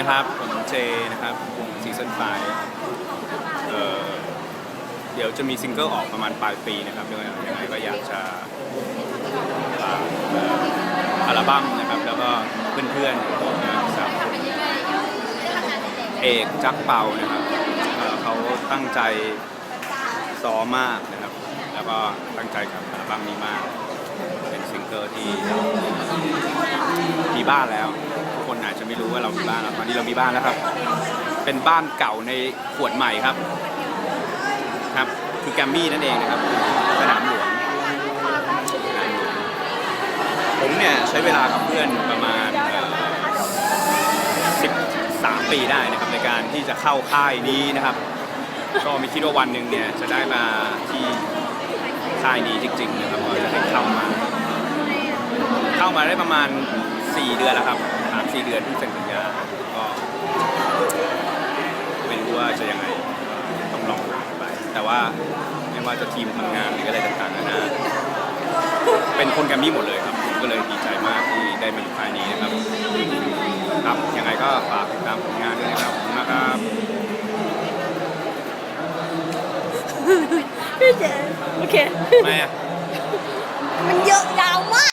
นะครับ ผมเจนะครับวงซีซันไฟเอ่อเดี๋ยวจะมีซิงเกิลออกประมาณปลายปีนะครับยังไงยังไงก็อยากจะฝากเอ่ออัลบั้มนะครับ แล้วก็เพื่อนๆของผมนะครับเอกจักเปานะครับเอ่อเขาตั้งใจซ้อมมากนะครับ แล้วก็ตั้งใจกับอัลบั้มนี้มาก เป็นซิงเกิลที่มีบ้านแล้ว จะไม่รู้ว่าเรามีบ้านแล้วตอนนี้เรามีบ้านแล้วครับ เป็นบ้านเก่าในขวดใหม่ครับ ครับ คือแกรมมี่นั่นเองนะครับ สนามหลวงผมเนี่ยใช้เวลากับเพื่อนประมาณสิบสามปีได้นะครับ ในการที่จะเข้าค่ายนี้นะครับ ก็ไม่คิดว่าวันหนึ่งเนี่ยจะได้มาที่ค่ายนี้จริงๆนะครับก็จะได้เข้ามา เข้ามาได้ประมาณ 4 เดือนแล้วครับ ดือนเพิ่งเซ็นสัญญาก็ไม่รู้ว่าจะยังไงก็ต้องลองดูไป แต่ว่าไม่ว่าจะทีมทำงานหรืออะไรต่างๆนานาเป็นคนแกรมมี่หมดเลยครับผมก็เลยดีใจมากที่ได้มาอยู่ค่ายนี้นะครับครับยังไงก็ฝากติดตามผลงานด้วยนะครับขอบคุณมากครับพี่เจโอเค ไม่อะโ